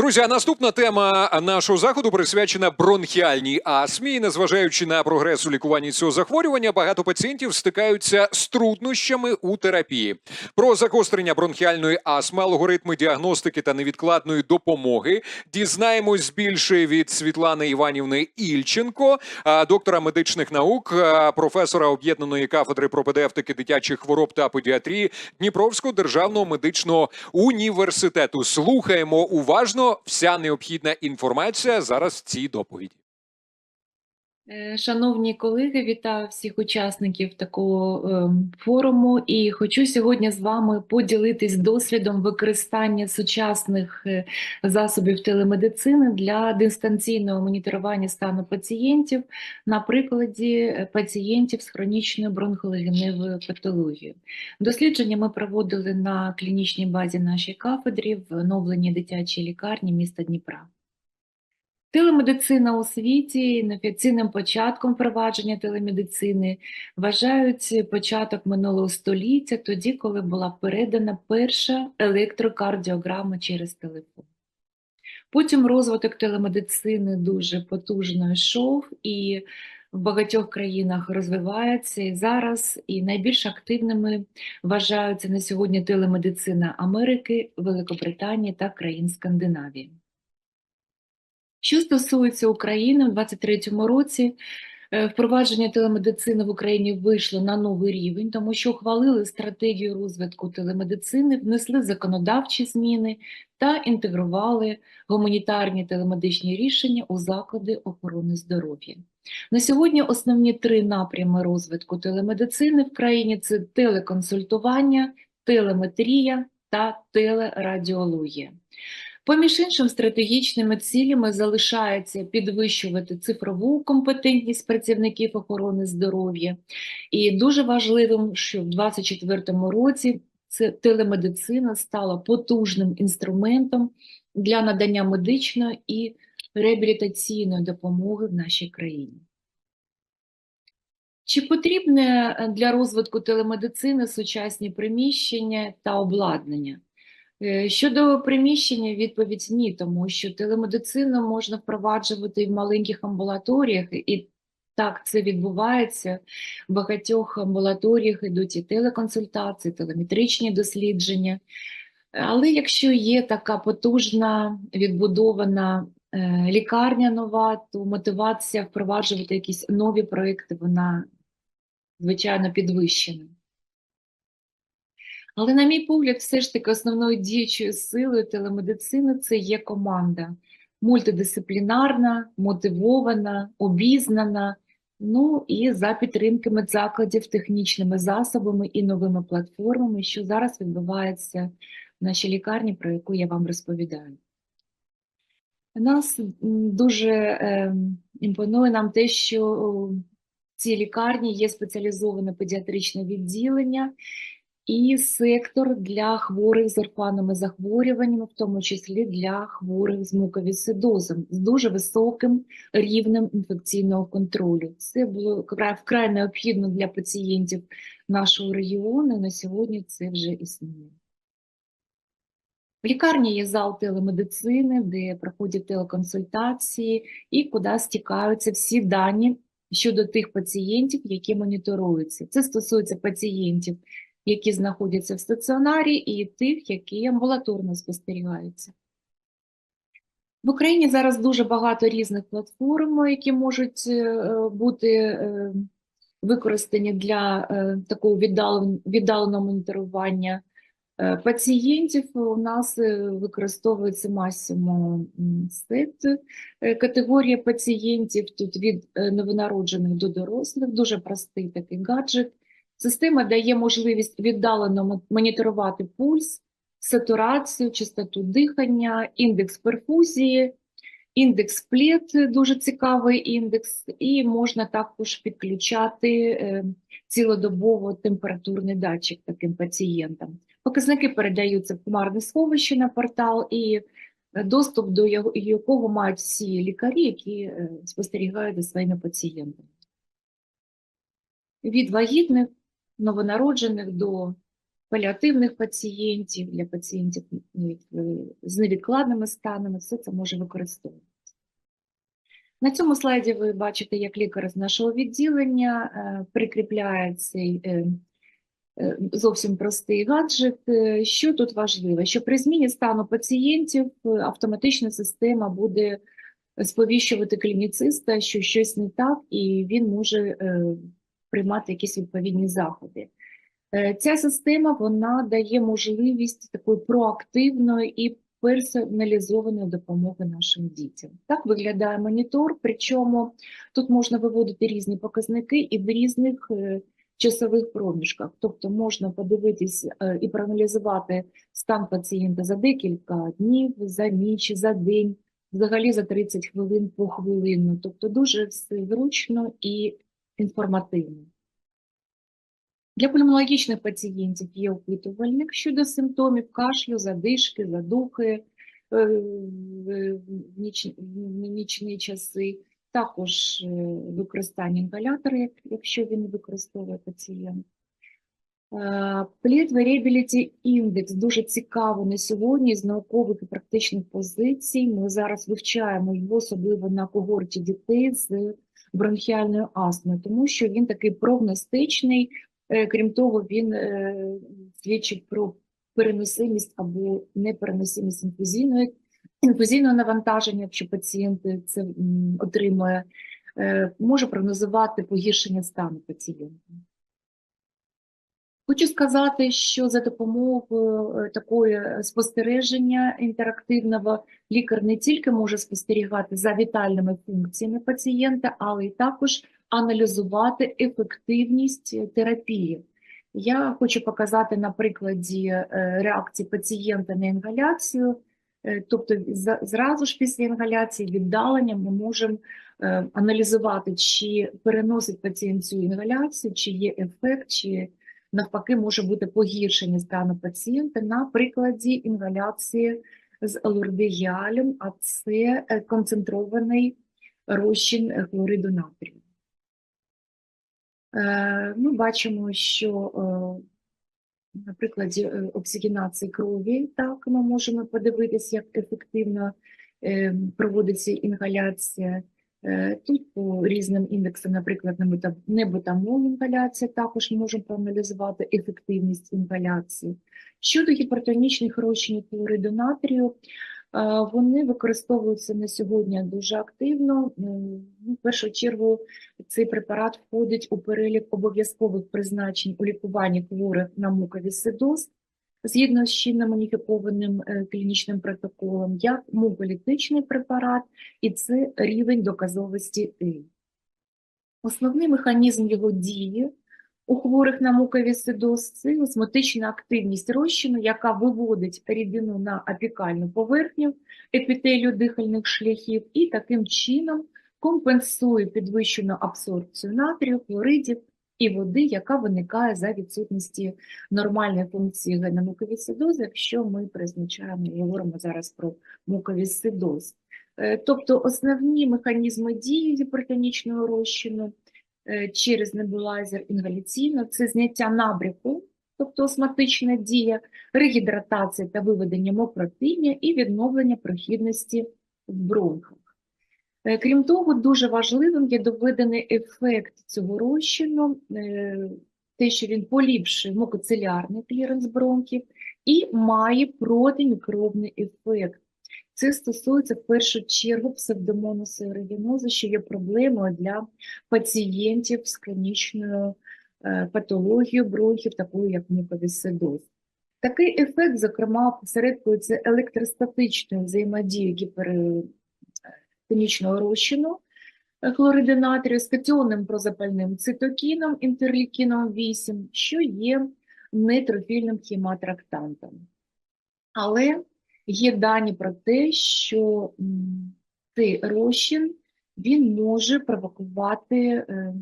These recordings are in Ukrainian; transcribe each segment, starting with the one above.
Друзі, а наступна тема нашого заходу присвячена бронхіальній астмі. Незважаючи на прогрес у лікуванні цього захворювання, багато пацієнтів стикаються з труднощами у терапії. Про загострення бронхіальної астми, алгоритми діагностики та невідкладної допомоги дізнаємось більше від Світлани Іванівни Ільченко, доктора медичних наук, професора об'єднаної кафедри пропедевтики дитячих хвороб та педіатрії Дніпровського державного медичного університету. Слухаємо уважно. Вся необхідна інформація зараз в цій доповіді. Е, Шановні колеги, вітаю всіх учасників такого ем, форуму і хочу сьогодні з вами поділитись досвідом використання сучасних е, засобів телемедицини для дистанційного моніторування стану пацієнтів на прикладі е, пацієнтів з хронічною бронхолегеневою патологією. Дослідження ми проводили на клінічній базі нашій кафедрі в оновленій дитячій лікарні міста Дніпра. Телемедицина у світі неофіційним початком впровадження телемедицини вважають початок минулого століття, тоді, коли була передана перша електрокардіограма через телефон. Потім розвиток телемедицини дуже потужно йшов і в багатьох країнах розвивається і зараз, і найбільш активними вважаються на сьогодні телемедицина Америки, Великобританії та країн Скандинавії. Що стосується України, у 2023 році е, впровадження телемедицини в Україні вийшло на новий рівень, тому що ухвалили стратегію розвитку телемедицини, внесли законодавчі зміни та інтегрували гуманітарні телемедичні рішення у заклади охорони здоров'я. На сьогодні основні три напрями розвитку телемедицини в країні це телеконсультування, телеметрія та телерадіологія. Поміж іншим, стратегічними цілями залишається підвищувати цифрову компетентність працівників охорони здоров'я. І дуже важливим, що в 2024 році телемедицина стала потужним інструментом для надання медичної і реабілітаційної допомоги в нашій країні. Чи потрібне для розвитку телемедицини сучасні приміщення та обладнання? Е, Щодо приміщення, відповідь ні, тому що телемедицину можна впроваджувати в маленьких амбулаторіях, і так це відбувається. В багатьох амбулаторіях йдуть і телеконсультації, телеметричні дослідження. Але якщо є така потужна відбудована е, лікарня нова, то мотивація впроваджувати якісь нові проекти, вона звичайно підвищена. Але, на мій погляд, все ж таки основною діючою силою телемедицини це є команда мультидисциплінарна, мотивована, обізнана, ну і за підтримки медзакладів технічними засобами і новими платформами, що зараз відбувається в нашій лікарні, про яку я вам розповідаю. Нас дуже е, імпонує нам те, що в цій лікарні є спеціалізоване педіатричне відділення, і сектор для хворих з орфанними захворюваннями, в тому числі для хворих з муковісцидозом, з дуже високим рівнем інфекційного контролю. Це було вкрай, необхідно для пацієнтів нашого регіону. На сьогодні це вже існує. В лікарні є зал телемедицини, де проходять телеконсультації і куди стікаються всі дані щодо тих пацієнтів, які моніторуються. Це стосується пацієнтів, які знаходяться в стаціонарі, і тих, які амбулаторно спостерігаються. В Україні зараз дуже багато різних платформ, які можуть е, бути е, використані для е, такого віддаленого моніторування пацієнтів. У нас використовується Massimo м, Set е, категорія пацієнтів, тут від новонароджених до дорослих, дуже простий такий гаджет. Система дає можливість віддалено моніторувати пульс, сатурацію, частоту дихання, індекс перфузії, індекс плід, дуже цікавий індекс, і можна також підключати е, цілодобово температурний датчик таким пацієнтам. Показники передаються в хмарне сховище на портал, і е, доступ до якого мають всі лікарі, які е, спостерігають за своїми пацієнтами. Від вагітних новонароджених до паліативних пацієнтів, для пацієнтів е, з невідкладними станами, все це може використовуватися. На цьому слайді ви бачите, як лікар з нашого відділення е, прикріпляє цей е, зовсім простий гаджет. Що тут важливо? Що при зміні стану пацієнтів автоматична система буде сповіщувати клініциста, що щось не так, і він може приймати якісь відповідні заходи. Е, Ця система вона дає можливість такої проактивної і персоналізованої допомоги нашим дітям. Так виглядає монітор, причому тут можна виводити різні показники і в різних е, часових проміжках. Тобто можна подивитись е, і проаналізувати стан пацієнта за декілька днів, за ніч, за день, взагалі за 30 хвилин похвилинно. Тобто дуже все зручно і інформативно. Для пульмонологічних пацієнтів є опитувальник щодо симптомів кашлю, задишки, задухи е, в нічні часи, також е, використання інгалятора, якщо він використовує пацієнт. Plate Variability Index дуже цікаво на сьогодні з наукових і практичних позицій. Ми зараз вивчаємо його, особливо на когорті дітей з бронхіальною астмою, тому що він такий прогностичний, Е, Крім того, він е, свідчить про переносимість або непереносимість інфузійної, інфузійного навантаження, якщо пацієнт це отримує, е, може прогнозувати погіршення стану пацієнта. Хочу сказати, що за допомогою е, такої спостереження інтерактивного лікар не тільки може спостерігати за вітальними функціями пацієнта, але й також аналізувати ефективність е, терапії. Я хочу показати на прикладі е, реакції пацієнта на інгаляцію. Е, Тобто зразу ж після інгаляції віддалення ми можемо е, аналізувати, чи переносить пацієнт цю інгаляцію, чи є ефект, чи навпаки може бути погіршення стану пацієнта на прикладі інгаляції з алурдегіалем, а це е, концентрований розчин хлориду натрію. Е, Ми бачимо, що е, на прикладі оксигенації крові, так, ми можемо подивитися, як ефективно е, проводиться інгаляція. Е, Тут по різним індексам, наприклад, небутамол інгаляція, також ми можемо проаналізувати ефективність інгаляції. Щодо гіпертонічних розчинів хлориду натрію, е, вони використовуються на сьогодні дуже активно. Ну, В першу чергу цей препарат входить у перелік обов'язкових призначень у лікуванні хворих на муковісцидоз згідно з чинним уніфікованим е, клінічним протоколом, як муколітичний препарат, і це рівень доказовості І. Основний механізм його дії у хворих на муковісцидоз – це осмотична активність розчину, яка виводить рідину на апікальну поверхню епітелію дихальних шляхів і таким чином компенсує підвищену абсорбцію натрію, хлоридів і води, яка виникає за відсутності нормальної функції гена муковісцидозу, якщо ми призначаємо і говоримо зараз про муковісцидоз. Е, Тобто основні механізми дії гіпертонічного розчину е, через небулайзер інгаляційно це зняття набряку, тобто осмотична дія, регідратація та виведення мокротиння і відновлення прохідності в бронхах. Е, Крім того, дуже важливим є доведений ефект цього розчину, е, те, що він поліпшує мукоцелярний кліренс бронхів і має протимікробний ефект. Це стосується в першу чергу псевдомонусу аерогенозу, що є проблемою для пацієнтів з хронічною е, патологією бронхів, такою як муковісцидоз. Такий ефект, зокрема, посередкується електростатичною взаємодією гіпертонічного розчину хлоридинатрію натрію з катіонним прозапальним цитокіном, інтерлікіном 8, що є нейтрофільним хіматрактантом. Але є дані про те, що цей розчин він може провокувати е,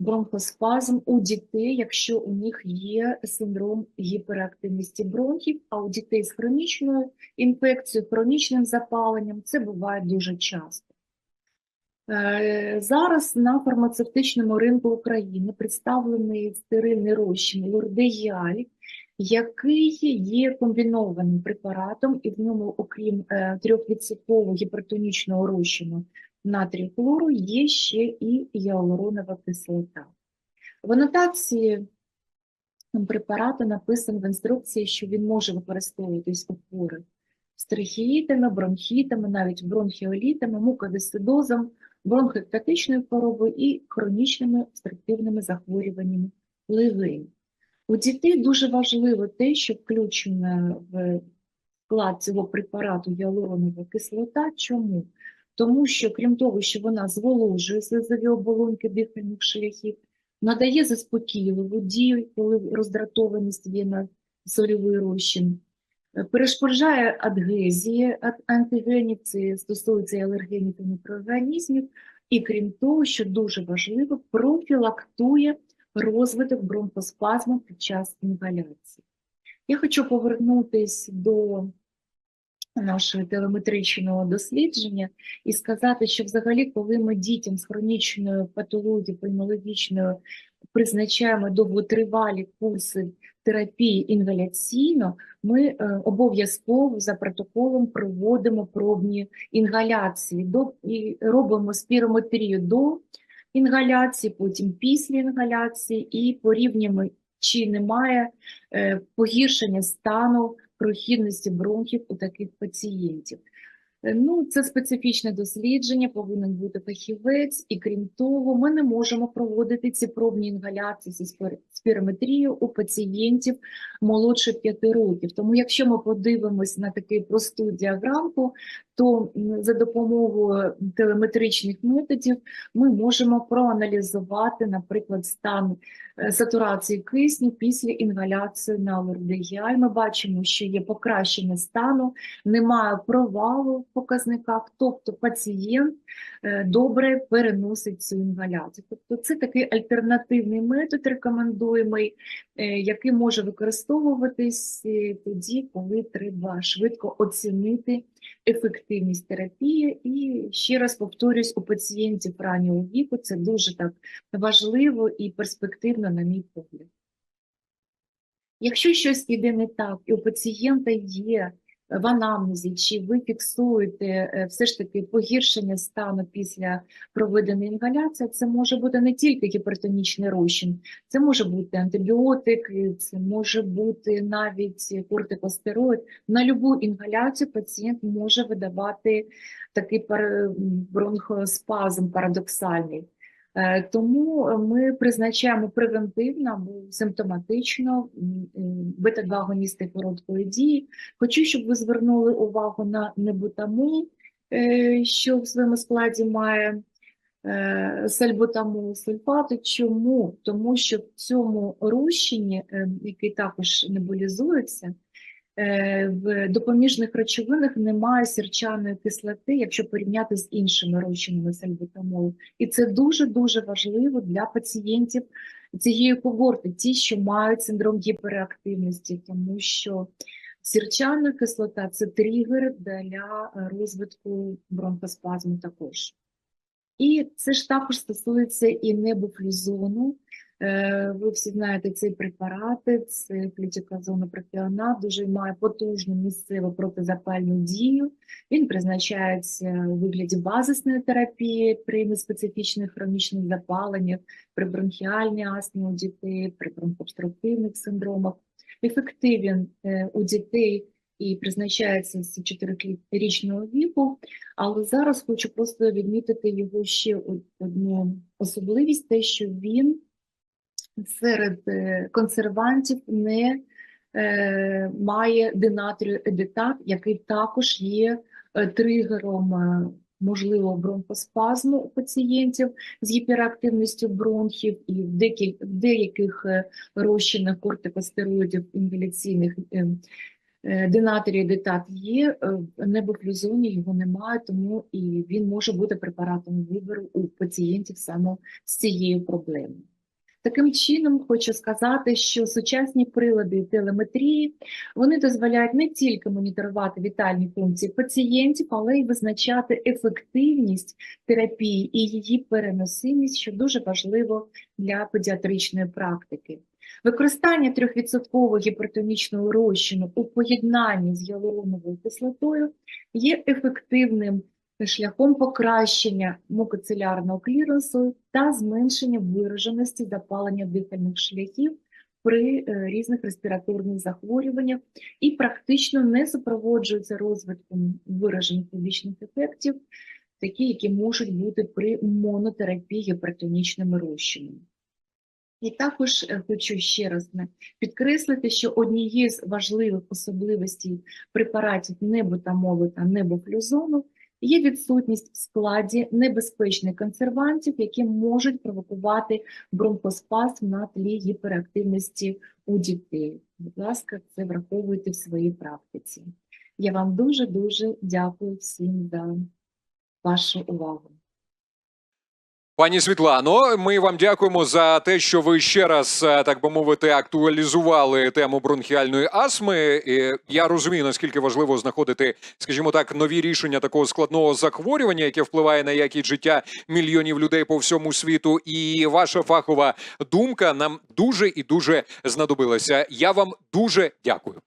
бронхоспазм у дітей, якщо у них є синдром гіперактивності бронхів, а у дітей з хронічною інфекцією, хронічним запаленням це буває дуже часто. Е, Зараз на фармацевтичному ринку України представлений стерильний розчин лордегіаль, який є комбінованим препаратом, і в ньому, окрім е, 3% гіпертонічного розчину натрію хлору, є ще і гіалуронова кислота. В анотації препарату написано в інструкції, що він може використовуватись у хворих з трахеїтами, бронхітами, навіть бронхіолітами, мукодисцидозом, бронхоектатичною хворобою і хронічними обструктивними захворюваннями легень. У дітей дуже важливо те, що включено в склад цього препарату гіалуронова кислота. Чому? Тому що, крім того, що вона зволожує слизові оболонки дихальних шляхів, надає заспокійливу дію, коли роздратованість є на сольовий розчин, е, перешкоджає адгезії ад- антигенів, це стосується і алергенів і мікроорганізмів, і крім того, що дуже важливо, профілактує розвиток бронхоспазму під час інгаляції. Я хочу повернутися до нашого телеметричного дослідження і сказати, що взагалі, коли ми дітям з хронічною патологією пульмологічною призначаємо довготривалі курси терапії інгаляційно, ми е, обов'язково за протоколом проводимо пробні інгаляції. До, і робимо спірометрію до інгаляції, потім після інгаляції і порівнюємо, чи немає е, погіршення стану прохідності бронхів у таких пацієнтів. Е, Ну, це специфічне дослідження, повинен бути фахівець, і крім того, ми не можемо проводити ці пробні інгаляції зі спір- спірометрією у пацієнтів молодше 5 років. Тому, якщо ми подивимось на таку просту діаграмку, то за допомогою телеметричних методів ми можемо проаналізувати, наприклад, стан е, сатурації кисню після інгаляції на алергія. Ми бачимо, що є покращення стану, немає провалу в показниках, тобто пацієнт е, добре переносить цю інгаляцію. Тобто це такий альтернативний метод рекомендуємий, е, який може використовуватись е, тоді, коли треба швидко оцінити ефективність терапії. І ще раз повторюсь, у пацієнтів раннього віку це дуже так важливо і перспективно, на мій погляд. Якщо щось іде не так, і у пацієнта є в анамнезі, чи ви фіксуєте е, все ж таки погіршення стану після проведеної інгаляції, це може бути не тільки гіпертонічний розчин, це може бути антибіотик, це може бути навіть кортикостероїд. На любу інгаляцію пацієнт може видавати такий бронхоспазм парадоксальний. Е, Тому ми призначаємо превентивно або симптоматично м, м, бета-2-агоністи короткої дії. Хочу, щоб ви звернули увагу на небутамол, е, що в своєму складі має е, сальбутамол сульфату. Чому? Тому що в цьому розчині, який також небулізується, е, в допоміжних речовинах немає сірчаної кислоти, якщо порівняти з іншими розчинами сальбутамолу. І це дуже-дуже важливо для пацієнтів цієї когорти, ті, що мають синдром гіперактивності, тому що сірчана кислота це тригер для е, розвитку бронхоспазму також. І це ж також стосується і небуфлюзону. Е, Ви всі знаєте ці препарати, це флютиказонопропіонат, дуже має потужну місцеву протизапальну дію. Він призначається у вигляді базисної терапії при неспецифічних хронічних запаленнях, при бронхіальній астмі у дітей, при бронхообструктивних синдромах. Ефективен е, у дітей і призначається з 4-річного віку, але зараз хочу просто відмітити його ще одну особливість, те, що він серед е, консервантів не е, має динатрію едитат, який також є е, тригером е, можливого бронхоспазму у пацієнтів з гіперактивністю бронхів, і в деяких, в деяких розчинах кортикостероїдів інгаляційних динатрій едитат є, в небофлюзоні його немає, тому і він може бути препаратом вибору у пацієнтів саме з цією проблемою. Таким чином, хочу сказати, що сучасні прилади телеметрії вони дозволяють не тільки моніторувати вітальні функції пацієнтів, але й визначати ефективність терапії і її переносимість, що дуже важливо для педіатричної практики. Використання 3% гіпертонічного розчину у поєднанні з гіалуроновою кислотою є ефективним шляхом покращення мукоцелярного кліренсу та зменшення вираженості запалення дихальних шляхів при е, різних респіраторних захворюваннях і практично не супроводжується розвитком виражених побічних ефектів, такі, які можуть бути при монотерапії гіпертонічними розчинами. І також е, хочу ще раз підкреслити, що однією з важливих особливостей препаратів небутамолу та небофлюзону є відсутність в складі небезпечних консервантів, які можуть провокувати бронхоспазм на тлі гіперактивності у дітей. Будь ласка, це враховуйте в своїй практиці. Я вам дуже-дуже дякую всім за вашу увагу. Пані Світлано, ми вам дякуємо за те, що ви ще раз, е, так би мовити, актуалізували тему бронхіальної астми. Я розумію, наскільки важливо знаходити, скажімо так, нові рішення такого складного захворювання, яке впливає на якість життя мільйонів людей по всьому світу. І ваша фахова думка нам дуже і дуже знадобилася. Я вам дуже дякую.